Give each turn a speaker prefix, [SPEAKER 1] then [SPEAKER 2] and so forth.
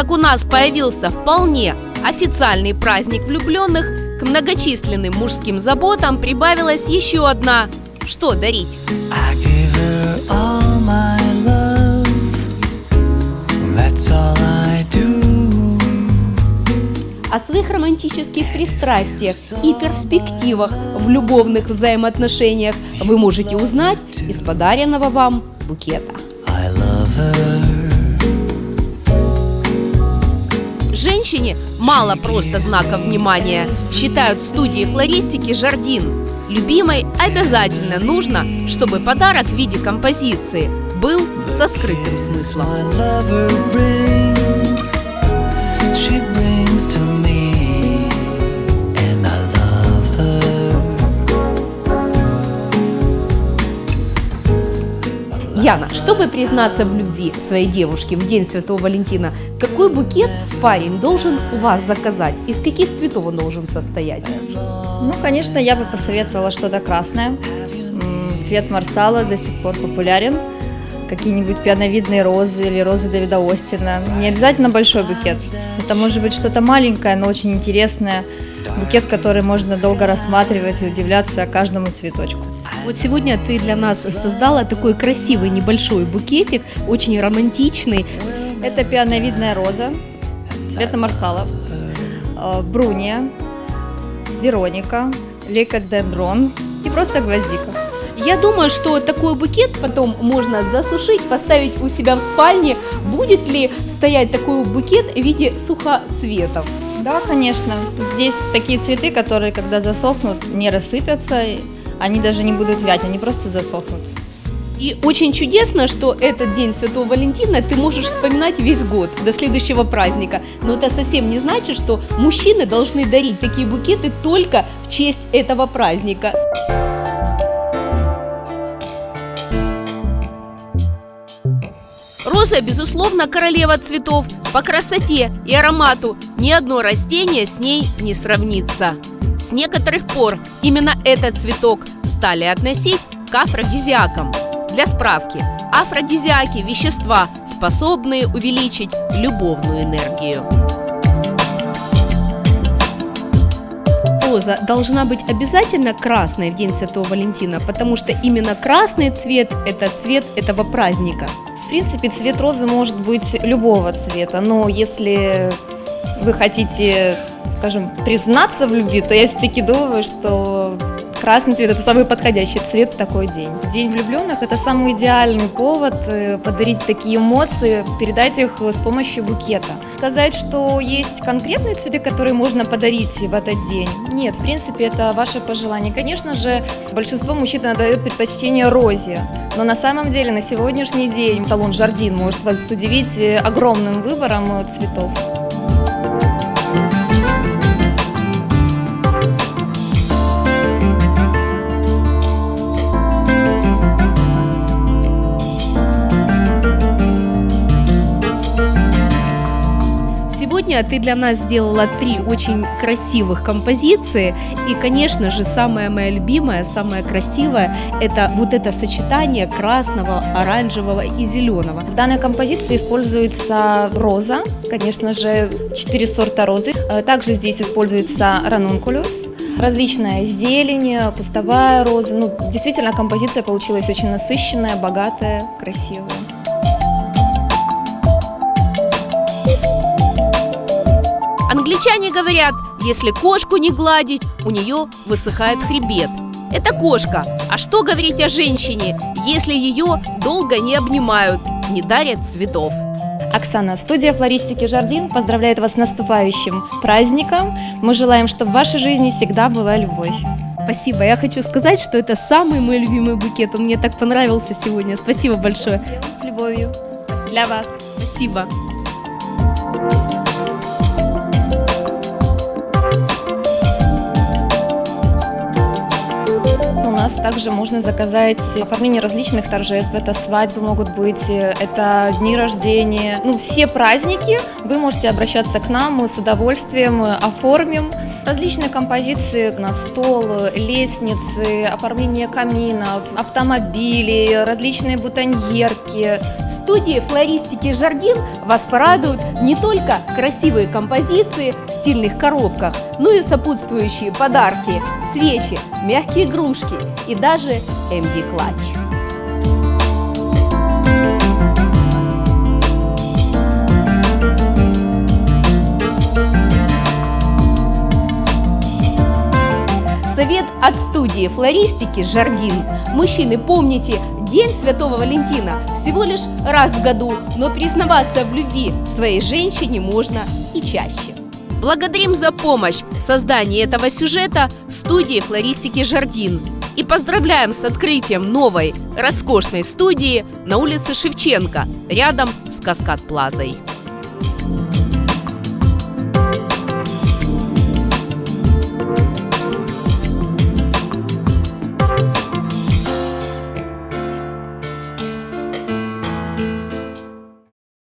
[SPEAKER 1] как у нас появился вполне официальный праздник влюбленных, к многочисленным мужским заботам прибавилась еще одна – что дарить? О своих романтических пристрастиях и перспективах в любовных взаимоотношениях вы можете узнать из подаренного вам букета. Женщине мало просто знаков внимания, считают в студии флористики «Жардин». Любимой обязательно нужно, чтобы подарок в виде композиции был со скрытым смыслом.
[SPEAKER 2] Her.
[SPEAKER 1] Яна, чтобы признаться в любви своей девушке в День Святого Валентина, какой букет парень должен у вас заказать? Из каких цветов он должен состоять?
[SPEAKER 3] Ну, конечно, я бы посоветовала что-то красное. Цвет марсала до сих пор популярен. Какие-нибудь пиановидные розы или розы Давида Остина. Не обязательно большой букет. Это может быть что-то маленькое, но очень интересное. Букет, который можно долго рассматривать и удивляться каждому цветочку.
[SPEAKER 1] Вот сегодня ты для нас создала такой красивый небольшой букетик, очень романтичный.
[SPEAKER 3] Это пиановидная роза цвета марсала, э, бруния, вероника, лейкодендрон и просто гвоздика.
[SPEAKER 1] Я думаю, что такой букет потом можно засушить, поставить у себя в спальне. Будет ли стоять такой букет в виде сухоцветов?
[SPEAKER 3] Да, конечно. Здесь такие цветы, которые, когда засохнут, не рассыпятся, они даже не будут вять, они просто засохнут.
[SPEAKER 1] И очень чудесно, что этот день Святого Валентина ты можешь вспоминать весь год до следующего праздника. Но это совсем не значит, что мужчины должны дарить такие букеты только в честь этого праздника. Роза, безусловно, королева цветов. По красоте и аромату ни одно растение с ней не сравнится. С некоторых пор именно этот цветок стали относить к афродизиакам. Для справки, афродизиаки – вещества, способные увеличить любовную энергию. Роза должна быть обязательно красной в День Святого Валентина, потому что именно красный цвет – это цвет этого праздника.
[SPEAKER 3] В принципе, цвет розы может быть любого цвета, но если вы хотите, скажем, признаться в любви, то я все-таки думаю, что красный цвет – это самый подходящий цвет в такой день. День влюбленных – это самый идеальный повод э, подарить такие эмоции, передать их с помощью букета. Сказать, что есть конкретные цветы, которые можно подарить в этот день, нет, в принципе, это ваше пожелание. Конечно же, большинство мужчин отдает предпочтение розе, но на самом деле на сегодняшний день салон «Жардин» может вас удивить э, огромным выбором э, цветов.
[SPEAKER 1] Сегодня ты для нас сделала три очень красивых композиции. И, конечно же, самая моя любимая, самая красивая – это вот это сочетание красного, оранжевого и зеленого.
[SPEAKER 3] В данной композиции используется роза, конечно же, четыре сорта розы. Э, Также здесь используется ранункулюс, различная зелень, кустовая роза. Ну, действительно, композиция получилась очень насыщенная, богатая, красивая.
[SPEAKER 1] Англичане говорят, если кошку не гладить, у нее высыхает хребет. Это кошка. А что говорить о женщине, если ее долго не обнимают, не дарят цветов?
[SPEAKER 3] Оксана, студия флористики «Жардин» поздравляет вас с наступающим праздником. Мы желаем, чтобы в вашей жизни всегда была любовь.
[SPEAKER 1] Спасибо. Я хочу сказать, что это самый мой любимый букет. Он мне так понравился сегодня. Спасибо большое.
[SPEAKER 3] С любовью. Для вас.
[SPEAKER 1] Спасибо.
[SPEAKER 3] Нас также можно заказать оформление различных торжеств. Это свадьбы могут быть, э, это дни рождения. Ну, все праздники вы можете обращаться к нам, мы с удовольствием э, оформим различные композиции на стол, э, лестницы, оформление каминов, автомобили, различные бутоньерки.
[SPEAKER 1] В студии флористики «Жардин» вас порадуют не только красивые композиции в стильных коробках, но и сопутствующие подарки, свечи, мягкие игрушки и даже MD-клатч. Совет от студии флористики «Жардин». Мужчины, помните, День Святого Валентина всего лишь раз в году, но признаваться в любви своей женщине можно и чаще. Благодарим за помощь в создании этого сюжета студии флористики «Жардин» и поздравляем с открытием новой роскошной студии на улице Шевченко, рядом с Каскад Плазой.